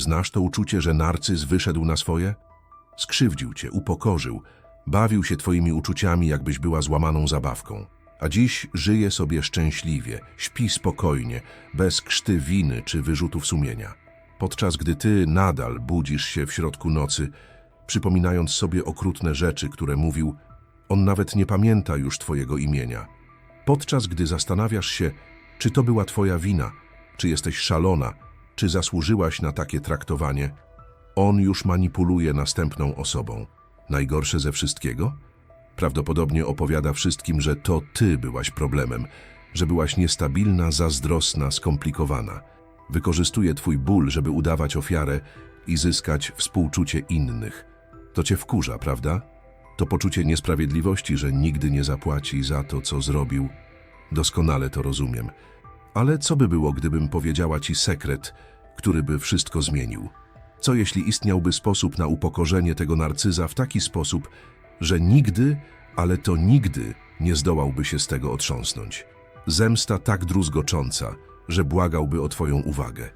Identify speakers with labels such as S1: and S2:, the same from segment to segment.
S1: Znasz to uczucie, że narcyz wyszedł na swoje? Skrzywdził cię, upokorzył, bawił się twoimi uczuciami, jakbyś była złamaną zabawką. A dziś żyje sobie szczęśliwie, śpi spokojnie, bez krzty winy czy wyrzutów sumienia. Podczas gdy ty nadal budzisz się w środku nocy, przypominając sobie okrutne rzeczy, które mówił, on nawet nie pamięta już twojego imienia. Podczas gdy zastanawiasz się, czy to była twoja wina, czy jesteś szalona, czy zasłużyłaś na takie traktowanie, on już manipuluje następną osobą. Najgorsze ze wszystkiego? Prawdopodobnie opowiada wszystkim, że to ty byłaś problemem, że byłaś niestabilna, zazdrosna, skomplikowana. Wykorzystuje twój ból, żeby udawać ofiarę i zyskać współczucie innych. To cię wkurza, prawda? To poczucie niesprawiedliwości, że nigdy nie zapłaci za to, co zrobił. Doskonale to rozumiem. Ale co by było, gdybym powiedziała ci sekret, który by wszystko zmienił? Co jeśli istniałby sposób na upokorzenie tego narcyza w taki sposób, że nigdy, ale to nigdy nie zdołałby się z tego otrząsnąć? Zemsta tak druzgocząca, że błagałby o twoją uwagę.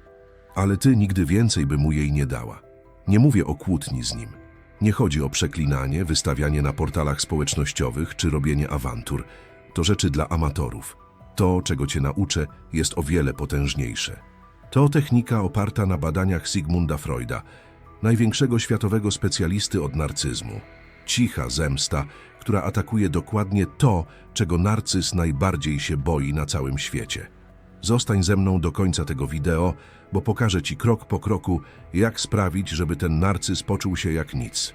S1: Ale ty nigdy więcej by mu jej nie dała. Nie mówię o kłótni z nim. Nie chodzi o przeklinanie, wystawianie na portalach społecznościowych czy robienie awantur. To rzeczy dla amatorów. To, czego cię nauczę, jest o wiele potężniejsze. To technika oparta na badaniach Sigmunda Freuda, największego światowego specjalisty od narcyzmu. Cicha zemsta, która atakuje dokładnie to, czego narcyz najbardziej się boi na całym świecie. Zostań ze mną do końca tego wideo, bo pokażę ci krok po kroku, jak sprawić, żeby ten narcyz poczuł się jak nic.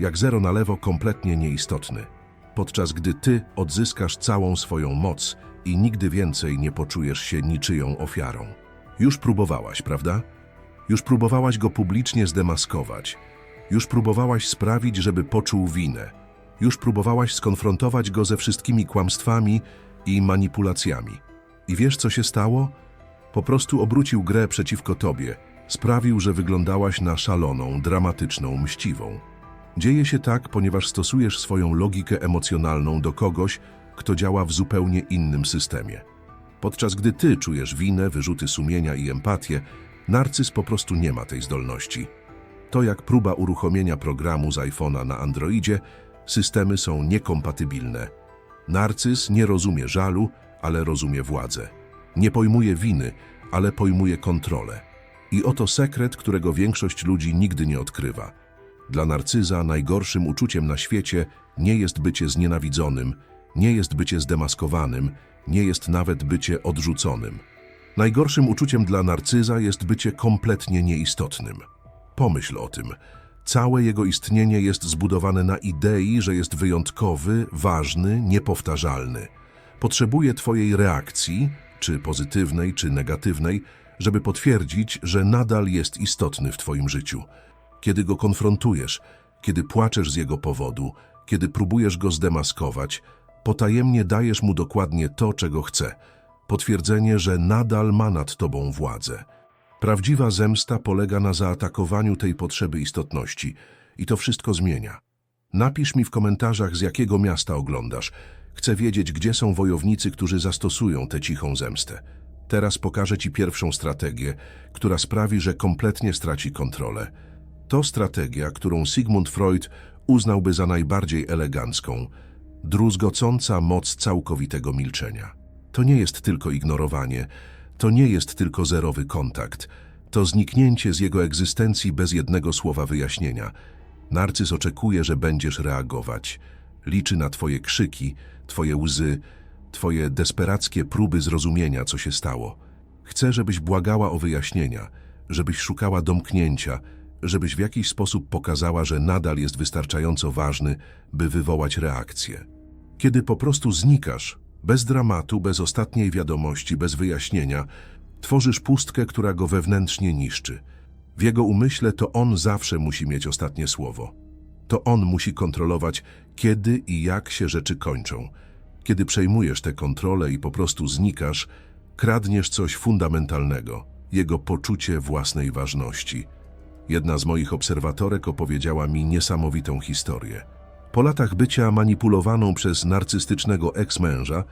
S1: Jak zero na lewo kompletnie nieistotny. Podczas gdy ty odzyskasz całą swoją moc i nigdy więcej nie poczujesz się niczyją ofiarą. Już próbowałaś, prawda? Już próbowałaś go publicznie zdemaskować. Już próbowałaś sprawić, żeby poczuł winę. Już próbowałaś skonfrontować go ze wszystkimi kłamstwami i manipulacjami. I wiesz, co się stało? Po prostu obrócił grę przeciwko tobie. Sprawił, że wyglądałaś na szaloną, dramatyczną, mściwą. Dzieje się tak, ponieważ stosujesz swoją logikę emocjonalną do kogoś, kto działa w zupełnie innym systemie. Podczas gdy ty czujesz winę, wyrzuty sumienia i empatię, narcyz po prostu nie ma tej zdolności. To jak próba uruchomienia programu z iPhone'a na Androidzie, systemy są niekompatybilne. Narcyz nie rozumie żalu, ale rozumie władzę. Nie pojmuje winy, ale pojmuje kontrolę. I oto sekret, którego większość ludzi nigdy nie odkrywa. Dla narcyza najgorszym uczuciem na świecie nie jest bycie znienawidzonym, nie jest bycie zdemaskowanym, nie jest nawet bycie odrzuconym. Najgorszym uczuciem dla narcyza jest bycie kompletnie nieistotnym. Pomyśl o tym. Całe jego istnienie jest zbudowane na idei, że jest wyjątkowy, ważny, niepowtarzalny. Potrzebuje Twojej reakcji, czy pozytywnej, czy negatywnej, żeby potwierdzić, że nadal jest istotny w Twoim życiu. Kiedy go konfrontujesz, kiedy płaczesz z jego powodu, kiedy próbujesz go zdemaskować, potajemnie dajesz mu dokładnie to, czego chce. Potwierdzenie, że nadal ma nad tobą władzę. Prawdziwa zemsta polega na zaatakowaniu tej potrzeby istotności i to wszystko zmienia. Napisz mi w komentarzach, z jakiego miasta oglądasz. Chcę wiedzieć, gdzie są wojownicy, którzy zastosują tę cichą zemstę. Teraz pokażę Ci pierwszą strategię, która sprawi, że kompletnie straci kontrolę. To strategia, którą Sigmund Freud uznałby za najbardziej elegancką, druzgocąca moc całkowitego milczenia. To nie jest tylko ignorowanie, to nie jest tylko zerowy kontakt, to zniknięcie z jego egzystencji bez jednego słowa wyjaśnienia. Narcyz oczekuje, że będziesz reagować. Liczy na twoje krzyki, twoje łzy, twoje desperackie próby zrozumienia, co się stało. Chce, żebyś błagała o wyjaśnienia, żebyś szukała domknięcia, żebyś w jakiś sposób pokazała, że nadal jest wystarczająco ważny, by wywołać reakcję. Kiedy po prostu znikasz, bez dramatu, bez ostatniej wiadomości, bez wyjaśnienia, tworzysz pustkę, która go wewnętrznie niszczy. W jego umyśle to on zawsze musi mieć ostatnie słowo. To on musi kontrolować, kiedy i jak się rzeczy kończą. Kiedy przejmujesz tę kontrolę i po prostu znikasz, kradniesz coś fundamentalnego, jego poczucie własnej ważności. Jedna z moich obserwatorek opowiedziała mi niesamowitą historię. Po latach bycia manipulowaną przez narcystycznego eks-męża,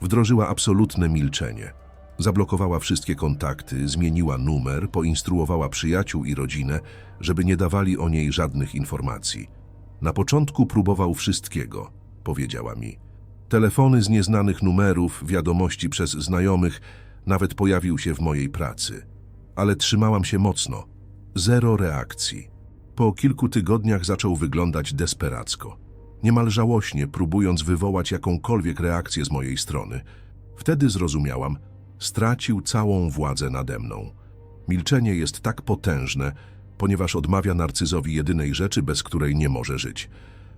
S1: wdrożyła absolutne milczenie. Zablokowała wszystkie kontakty, zmieniła numer, poinstruowała przyjaciół i rodzinę, żeby nie dawali o niej żadnych informacji. Na początku próbował wszystkiego, powiedziała mi. Telefony z nieznanych numerów, wiadomości przez znajomych, nawet pojawił się w mojej pracy. Ale trzymałam się mocno. Zero reakcji. Po kilku tygodniach zaczął wyglądać desperacko. Niemal żałośnie, próbując wywołać jakąkolwiek reakcję z mojej strony. Wtedy zrozumiałam, stracił całą władzę nade mną. Milczenie jest tak potężne, ponieważ odmawia narcyzowi jedynej rzeczy, bez której nie może żyć.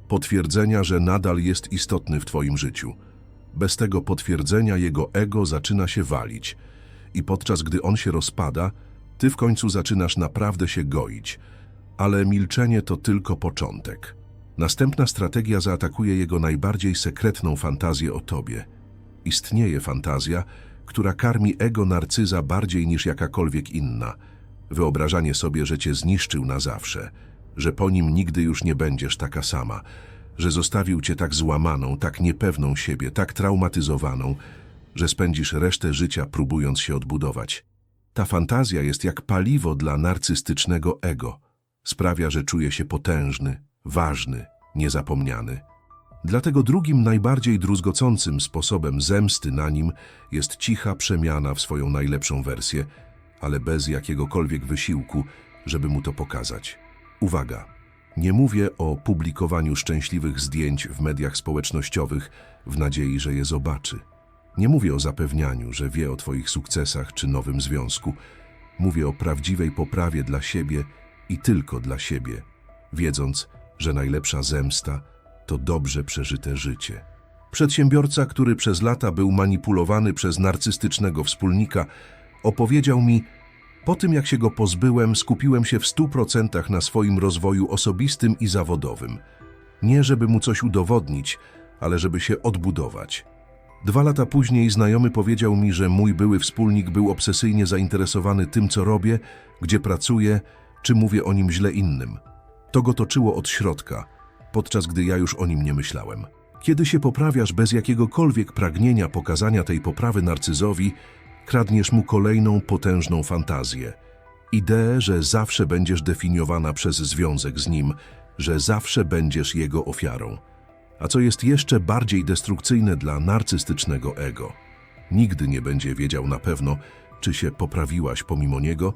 S1: Potwierdzenia, że nadal jest istotny w twoim życiu. Bez tego potwierdzenia jego ego zaczyna się walić i podczas gdy on się rozpada, ty w końcu zaczynasz naprawdę się goić. Ale milczenie to tylko początek. Następna strategia zaatakuje jego najbardziej sekretną fantazję o tobie. Istnieje fantazja, która karmi ego narcyza bardziej niż jakakolwiek inna. Wyobrażanie sobie, że cię zniszczył na zawsze, że po nim nigdy już nie będziesz taka sama, że zostawił cię tak złamaną, tak niepewną siebie, tak traumatyzowaną, że spędzisz resztę życia próbując się odbudować. Ta fantazja jest jak paliwo dla narcystycznego ego. Sprawia, że czuje się potężny, ważny, niezapomniany. Dlatego drugim najbardziej druzgocącym sposobem zemsty na nim jest cicha przemiana w swoją najlepszą wersję, ale bez jakiegokolwiek wysiłku, żeby mu to pokazać. Uwaga! Nie mówię o publikowaniu szczęśliwych zdjęć w mediach społecznościowych w nadziei, że je zobaczy. Nie mówię o zapewnianiu, że wie o Twoich sukcesach czy nowym związku. Mówię o prawdziwej poprawie dla siebie i tylko dla siebie, wiedząc, że najlepsza zemsta to dobrze przeżyte życie. Przedsiębiorca, który przez lata był manipulowany przez narcystycznego wspólnika, opowiedział mi, po tym jak się go pozbyłem, skupiłem się w stu procentach na swoim rozwoju osobistym i zawodowym. Nie żeby mu coś udowodnić, ale żeby się odbudować. Dwa lata później znajomy powiedział mi, że mój były wspólnik był obsesyjnie zainteresowany tym, co robię, gdzie pracuję, czy mówię o nim źle innym. To go toczyło od środka, podczas gdy ja już o nim nie myślałem. Kiedy się poprawiasz bez jakiegokolwiek pragnienia pokazania tej poprawy narcyzowi, kradniesz mu kolejną potężną fantazję. Ideę, że zawsze będziesz definiowana przez związek z nim, że zawsze będziesz jego ofiarą. A co jest jeszcze bardziej destrukcyjne dla narcystycznego ego, nigdy nie będzie wiedział na pewno, czy się poprawiłaś pomimo niego,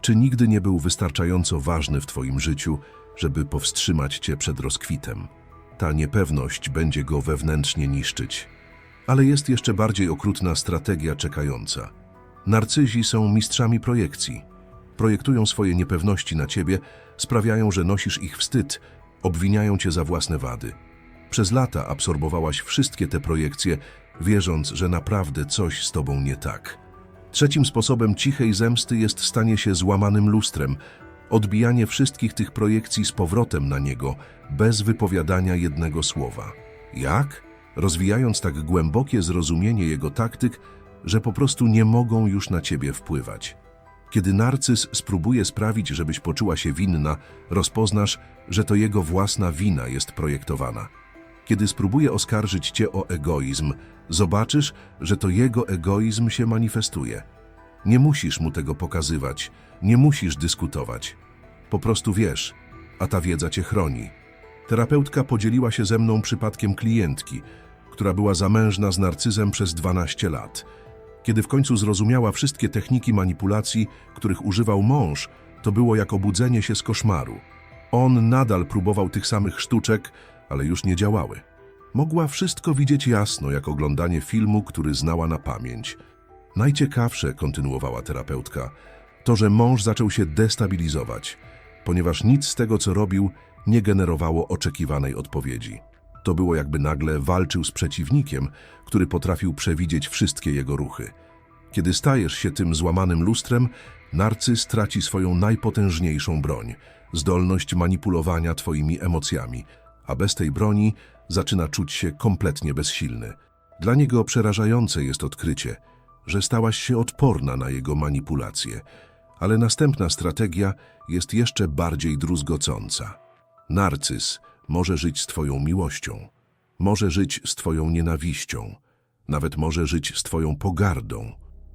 S1: czy nigdy nie był wystarczająco ważny w twoim życiu, żeby powstrzymać cię przed rozkwitem. Ta niepewność będzie go wewnętrznie niszczyć. Ale jest jeszcze bardziej okrutna strategia czekająca. Narcyzi są mistrzami projekcji. Projektują swoje niepewności na ciebie, sprawiają, że nosisz ich wstyd, obwiniają cię za własne wady. Przez lata absorbowałaś wszystkie te projekcje, wierząc, że naprawdę coś z tobą nie tak. Trzecim sposobem cichej zemsty jest stanie się złamanym lustrem, odbijanie wszystkich tych projekcji z powrotem na niego, bez wypowiadania jednego słowa. Jak? Rozwijając tak głębokie zrozumienie jego taktyk, że po prostu nie mogą już na ciebie wpływać. Kiedy narcyz spróbuje sprawić, żebyś poczuła się winna, rozpoznasz, że to jego własna wina jest projektowana. Kiedy spróbuje oskarżyć cię o egoizm, zobaczysz, że to jego egoizm się manifestuje. Nie musisz mu tego pokazywać, nie musisz dyskutować. Po prostu wiesz, a ta wiedza cię chroni. Terapeutka podzieliła się ze mną przypadkiem klientki, która była zamężna z narcyzem przez 12 lat. Kiedy w końcu zrozumiała wszystkie techniki manipulacji, których używał mąż, to było jak obudzenie się z koszmaru. On nadal próbował tych samych sztuczek, ale już nie działały. Mogła wszystko widzieć jasno, jak oglądanie filmu, który znała na pamięć. Najciekawsze, kontynuowała terapeutka, to, że mąż zaczął się destabilizować, ponieważ nic z tego, co robił, nie generowało oczekiwanej odpowiedzi. To było jakby nagle walczył z przeciwnikiem, który potrafił przewidzieć wszystkie jego ruchy. Kiedy stajesz się tym złamanym lustrem, narcyz traci swoją najpotężniejszą broń zdolność manipulowania twoimi emocjami, a bez tej broni zaczyna czuć się kompletnie bezsilny. Dla niego przerażające jest odkrycie, że stałaś się odporna na jego manipulacje, ale następna strategia jest jeszcze bardziej druzgocąca. Narcyz może żyć z Twoją miłością, może żyć z Twoją nienawiścią, nawet może żyć z Twoją pogardą.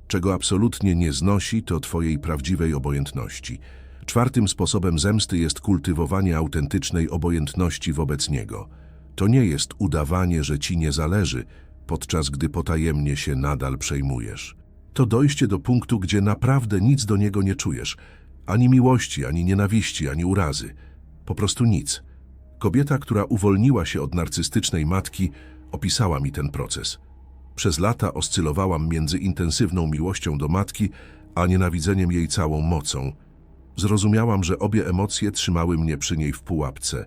S1: Czego absolutnie nie znosi, to twojej prawdziwej obojętności. Czwartym sposobem zemsty jest kultywowanie autentycznej obojętności wobec niego. To nie jest udawanie, że ci nie zależy, podczas gdy potajemnie się nadal przejmujesz. To dojście do punktu, gdzie naprawdę nic do niego nie czujesz. Ani miłości, ani nienawiści, ani urazy. Po prostu nic. Kobieta, która uwolniła się od narcystycznej matki, opisała mi ten proces. Przez lata oscylowałam między intensywną miłością do matki, a nienawidzeniem jej całą mocą. Zrozumiałam, że obie emocje trzymały mnie przy niej w pułapce.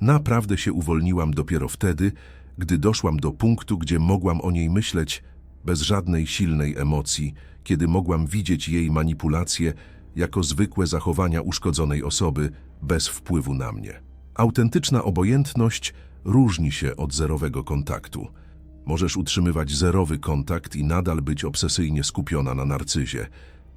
S1: Naprawdę się uwolniłam dopiero wtedy, gdy doszłam do punktu, gdzie mogłam o niej myśleć bez żadnej silnej emocji, kiedy mogłam widzieć jej manipulacje jako zwykłe zachowania uszkodzonej osoby bez wpływu na mnie. Autentyczna obojętność różni się od zerowego kontaktu. Możesz utrzymywać zerowy kontakt i nadal być obsesyjnie skupiona na narcyzie,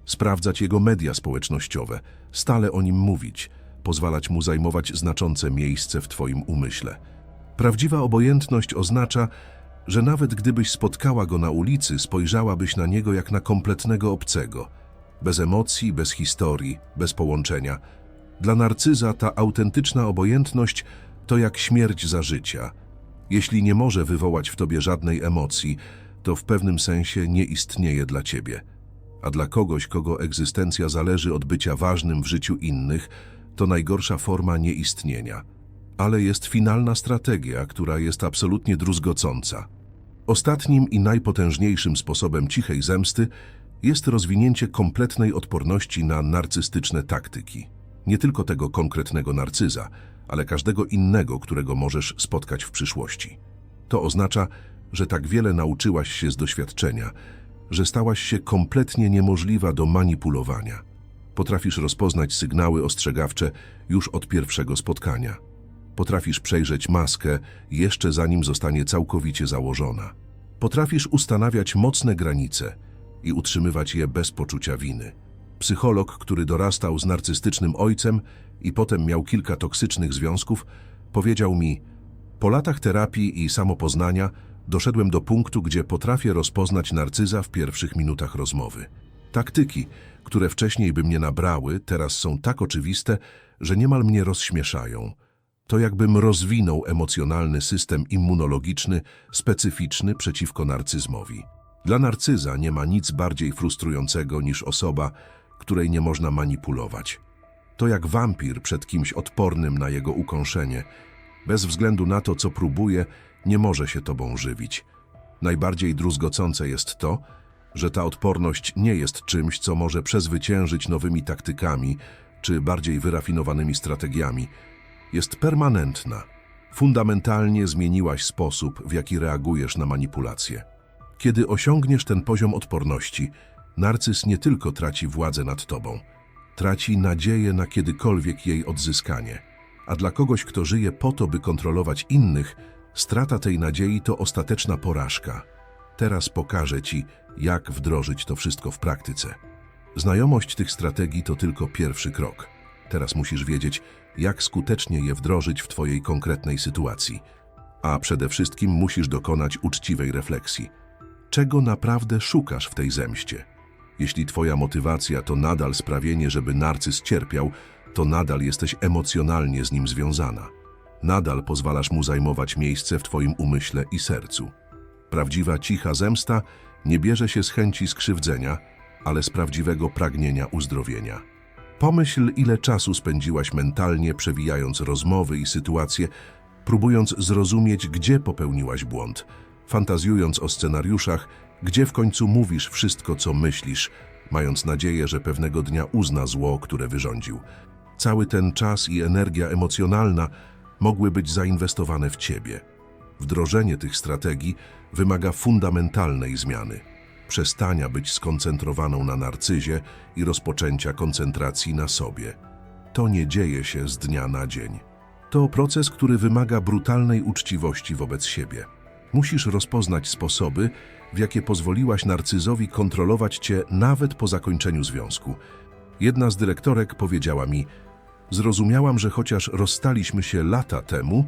S1: sprawdzać jego media społecznościowe, stale o nim mówić, pozwalać mu zajmować znaczące miejsce w twoim umyśle. Prawdziwa obojętność oznacza, że nawet gdybyś spotkała go na ulicy, spojrzałabyś na niego jak na kompletnego obcego, bez emocji, bez historii, bez połączenia. Dla narcyza ta autentyczna obojętność to jak śmierć za życia. Jeśli nie może wywołać w tobie żadnej emocji, to w pewnym sensie nie istnieje dla ciebie. A dla kogoś, kogo egzystencja zależy od bycia ważnym w życiu innych, to najgorsza forma nieistnienia. Ale jest finalna strategia, która jest absolutnie druzgocąca. Ostatnim i najpotężniejszym sposobem cichej zemsty jest rozwinięcie kompletnej odporności na narcystyczne taktyki. Nie tylko tego konkretnego narcyza, ale każdego innego, którego możesz spotkać w przyszłości. To oznacza, że tak wiele nauczyłaś się z doświadczenia, że stałaś się kompletnie niemożliwa do manipulowania. Potrafisz rozpoznać sygnały ostrzegawcze już od pierwszego spotkania. Potrafisz przejrzeć maskę jeszcze zanim zostanie całkowicie założona. Potrafisz ustanawiać mocne granice i utrzymywać je bez poczucia winy. Psycholog, który dorastał z narcystycznym ojcem i potem miał kilka toksycznych związków, powiedział mi: Po latach terapii i samopoznania doszedłem do punktu, gdzie potrafię rozpoznać narcyza w pierwszych minutach rozmowy. Taktyki, które wcześniej by mnie nabrały, teraz są tak oczywiste, że niemal mnie rozśmieszają. To jakbym rozwinął emocjonalny system immunologiczny specyficzny przeciwko narcyzmowi. Dla narcyza nie ma nic bardziej frustrującego niż osoba, której nie można manipulować. To jak wampir przed kimś odpornym na jego ukąszenie. Bez względu na to, co próbuje, nie może się tobą żywić. Najbardziej druzgocące jest to, że ta odporność nie jest czymś, co może przezwyciężyć nowymi taktykami czy bardziej wyrafinowanymi strategiami. Jest permanentna. Fundamentalnie zmieniłaś sposób, w jaki reagujesz na manipulacje. Kiedy osiągniesz ten poziom odporności, narcyz nie tylko traci władzę nad tobą, traci nadzieję na kiedykolwiek jej odzyskanie. A dla kogoś, kto żyje po to, by kontrolować innych, strata tej nadziei to ostateczna porażka. Teraz pokażę Ci, jak wdrożyć to wszystko w praktyce. Znajomość tych strategii to tylko pierwszy krok. Teraz musisz wiedzieć, jak skutecznie je wdrożyć w Twojej konkretnej sytuacji. A przede wszystkim musisz dokonać uczciwej refleksji. Czego naprawdę szukasz w tej zemście? Jeśli Twoja motywacja to nadal sprawienie, żeby narcyz cierpiał, to nadal jesteś emocjonalnie z nim związana. Nadal pozwalasz mu zajmować miejsce w Twoim umyśle i sercu. Prawdziwa cicha zemsta nie bierze się z chęci skrzywdzenia, ale z prawdziwego pragnienia uzdrowienia. Pomyśl, ile czasu spędziłaś mentalnie przewijając rozmowy i sytuacje, próbując zrozumieć, gdzie popełniłaś błąd, fantazjując o scenariuszach, gdzie w końcu mówisz wszystko, co myślisz, mając nadzieję, że pewnego dnia uzna zło, które wyrządził. Cały ten czas i energia emocjonalna mogły być zainwestowane w ciebie. Wdrożenie tych strategii wymaga fundamentalnej zmiany. Przestania być skoncentrowaną na narcyzie i rozpoczęcia koncentracji na sobie. To nie dzieje się z dnia na dzień. To proces, który wymaga brutalnej uczciwości wobec siebie. Musisz rozpoznać sposoby, w jakie pozwoliłaś narcyzowi kontrolować cię nawet po zakończeniu związku. Jedna z dyrektorek powiedziała mi: Zrozumiałam, że chociaż rozstaliśmy się lata temu,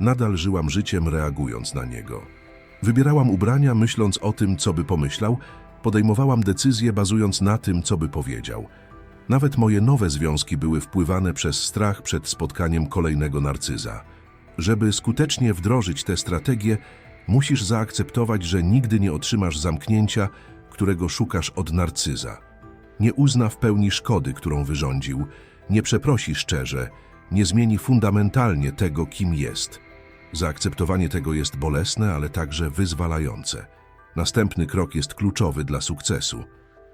S1: nadal żyłam życiem reagując na niego. Wybierałam ubrania, myśląc o tym, co by pomyślał, Podejmowałam decyzje bazując na tym, co by powiedział. Nawet moje nowe związki były wpływane przez strach przed spotkaniem kolejnego narcyza. Żeby skutecznie wdrożyć tę strategię, musisz zaakceptować, że nigdy nie otrzymasz zamknięcia, którego szukasz od narcyza. Nie uzna w pełni szkody, którą wyrządził, nie przeprosi szczerze, nie zmieni fundamentalnie tego, kim jest. Zaakceptowanie tego jest bolesne, ale także wyzwalające. Następny krok jest kluczowy dla sukcesu.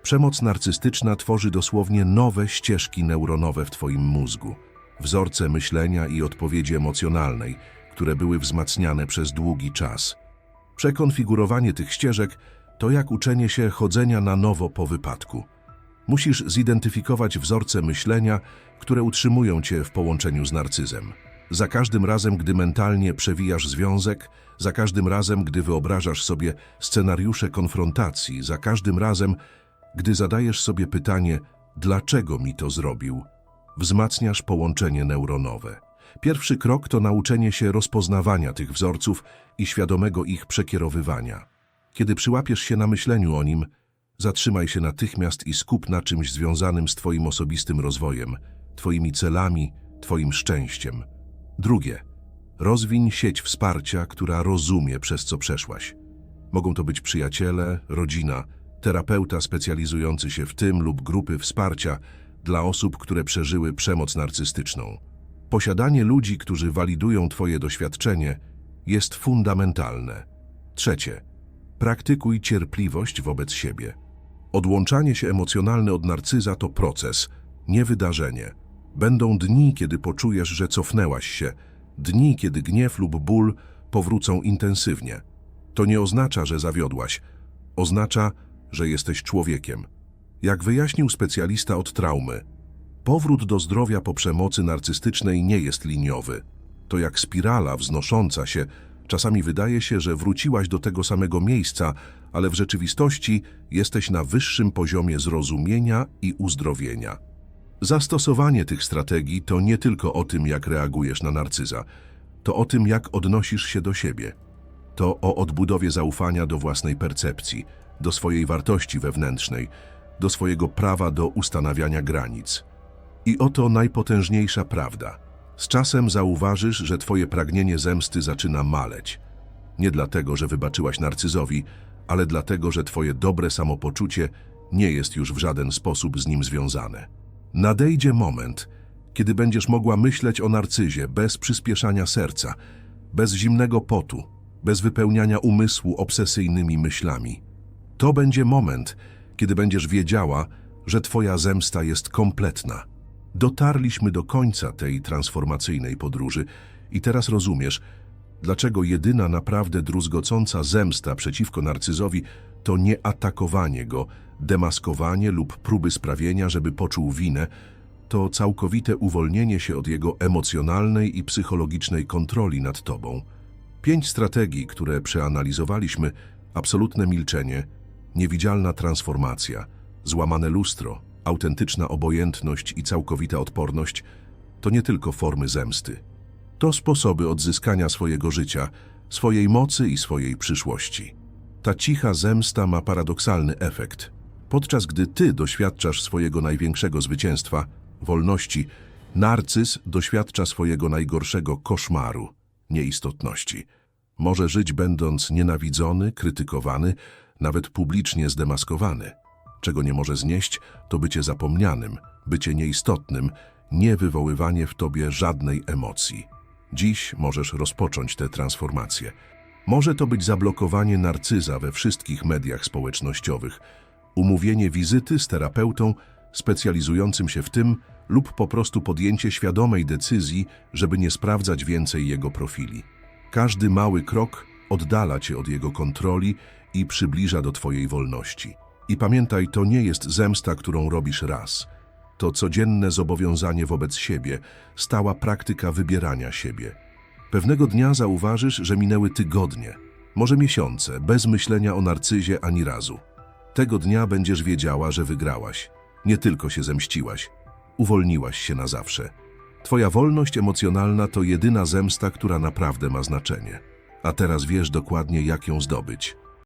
S1: Przemoc narcystyczna tworzy dosłownie nowe ścieżki neuronowe w Twoim mózgu, wzorce myślenia i odpowiedzi emocjonalnej, które były wzmacniane przez długi czas. Przekonfigurowanie tych ścieżek to jak uczenie się chodzenia na nowo po wypadku. Musisz zidentyfikować wzorce myślenia, które utrzymują cię w połączeniu z narcyzem. Za każdym razem, gdy mentalnie przewijasz związek, za każdym razem, gdy wyobrażasz sobie scenariusze konfrontacji, za każdym razem, gdy zadajesz sobie pytanie, dlaczego mi to zrobił, wzmacniasz połączenie neuronowe. Pierwszy krok to nauczenie się rozpoznawania tych wzorców i świadomego ich przekierowywania. Kiedy przyłapiesz się na myśleniu o nim, zatrzymaj się natychmiast i skup na czymś związanym z Twoim osobistym rozwojem, Twoimi celami, Twoim szczęściem. Drugie, rozwiń sieć wsparcia, która rozumie, przez co przeszłaś. Mogą to być przyjaciele, rodzina, terapeuta specjalizujący się w tym lub grupy wsparcia dla osób, które przeżyły przemoc narcystyczną. Posiadanie ludzi, którzy walidują Twoje doświadczenie, jest fundamentalne. Trzecie, praktykuj cierpliwość wobec siebie. Odłączanie się emocjonalne od narcyza to proces, nie wydarzenie. Będą dni, kiedy poczujesz, że cofnęłaś się, dni, kiedy gniew lub ból powrócą intensywnie. To nie oznacza, że zawiodłaś, oznacza, że jesteś człowiekiem. Jak wyjaśnił specjalista od traumy, powrót do zdrowia po przemocy narcystycznej nie jest liniowy. To jak spirala wznosząca się, czasami wydaje się, że wróciłaś do tego samego miejsca, ale w rzeczywistości jesteś na wyższym poziomie zrozumienia i uzdrowienia. Zastosowanie tych strategii to nie tylko o tym, jak reagujesz na narcyza, to o tym, jak odnosisz się do siebie. To o odbudowie zaufania do własnej percepcji, do swojej wartości wewnętrznej, do swojego prawa do ustanawiania granic. I oto najpotężniejsza prawda. Z czasem zauważysz, że twoje pragnienie zemsty zaczyna maleć. Nie dlatego, że wybaczyłaś narcyzowi, ale dlatego, że twoje dobre samopoczucie nie jest już w żaden sposób z nim związane. Nadejdzie moment, kiedy będziesz mogła myśleć o narcyzie bez przyspieszania serca, bez zimnego potu, bez wypełniania umysłu obsesyjnymi myślami. To będzie moment, kiedy będziesz wiedziała, że twoja zemsta jest kompletna. Dotarliśmy do końca tej transformacyjnej podróży i teraz rozumiesz, dlaczego jedyna naprawdę druzgocąca zemsta przeciwko narcyzowi to nie atakowanie go, demaskowanie lub próby sprawienia, żeby poczuł winę, to całkowite uwolnienie się od jego emocjonalnej i psychologicznej kontroli nad tobą. Pięć strategii, które przeanalizowaliśmy, absolutne milczenie, niewidzialna transformacja, złamane lustro, autentyczna obojętność i całkowita odporność to nie tylko formy zemsty. To sposoby odzyskania swojego życia, swojej mocy i swojej przyszłości. Ta cicha zemsta ma paradoksalny efekt. Podczas gdy ty doświadczasz swojego największego zwycięstwa, wolności, narcyz doświadcza swojego najgorszego koszmaru, nieistotności. Może żyć będąc nienawidzony, krytykowany, nawet publicznie zdemaskowany. Czego nie może znieść, to bycie zapomnianym, bycie nieistotnym, nie wywoływanie w tobie żadnej emocji. Dziś możesz rozpocząć tę transformację. Może to być zablokowanie narcyza we wszystkich mediach społecznościowych, umówienie wizyty z terapeutą specjalizującym się w tym lub po prostu podjęcie świadomej decyzji, żeby nie sprawdzać więcej jego profili. Każdy mały krok oddala cię od jego kontroli i przybliża do twojej wolności. I pamiętaj, to nie jest zemsta, którą robisz raz. To codzienne zobowiązanie wobec siebie, stała praktyka wybierania siebie. Pewnego dnia zauważysz, że minęły tygodnie, może miesiące, bez myślenia o narcyzie ani razu. Tego dnia będziesz wiedziała, że wygrałaś. Nie tylko się zemściłaś, uwolniłaś się na zawsze. Twoja wolność emocjonalna to jedyna zemsta, która naprawdę ma znaczenie. A teraz wiesz dokładnie, jak ją zdobyć.